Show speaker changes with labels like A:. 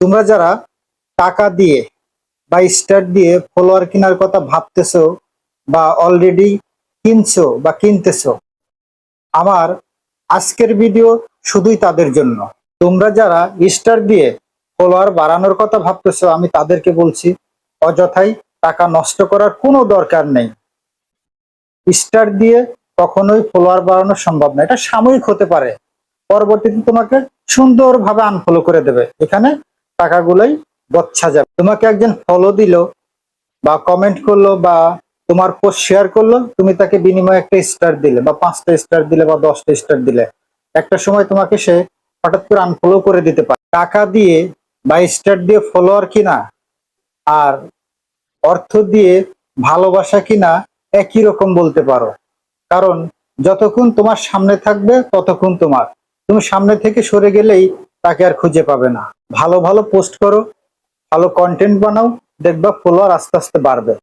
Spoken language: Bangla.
A: তোমরা যারা টাকা দিয়ে বা স্টার দিয়ে ফলোয়ার কেনার কথা ভাবতেছো বা অলরেডি কিনছো বা কিনতেছো, আমার আজকের ভিডিও শুধুই তাদের জন্য। তোমরা যারা স্টার দিয়ে ফলোয়ার বাড়ানোর কথা ভাবতেছো, আমি তাদেরকে বলছি, অযথাই টাকা নষ্ট করার কোনো দরকার নেই। স্টার দিয়ে কখনোই ফলোয়ার বাড়ানো সম্ভব না। এটা সাময়িক হতে পারে। পরবর্তীতে তোমাকে সুন্দরভাবে আনফলো করে দেবে। এখানে টাকাগুলোই বচ্ছা যাবে। তোমাকে একজন ফলো দিল বা কমেন্ট করল বা তোমার পোস্ট শেয়ার করল, তুমি তাকে বিনিময়ে একটা স্টার দিলে বা পাঁচটা স্টার দিলে বা দশটা স্টার দিলে। একটা সময় তোমাকে সে হঠাৎ করে আনফলো করে দিতে পারে। টাকা দিয়ে বা স্টার দিয়ে ফলোয়ার কিনা আর অর্থ দিয়ে ভালোবাসা কিনা একই রকম বলতে পারো। কারণ যতক্ষণ তোমার সামনে থাকবে ততক্ষণ তোমার। তুমি সামনে থেকে সরে গেলেই তাকে আর খুঁজে পাবে না। ভালো ভালো পোস্ট করো, ভালো কন্টেন্ট বানাও, দেখবা ফলোয়ার আস্তে আস্তে বাড়বে।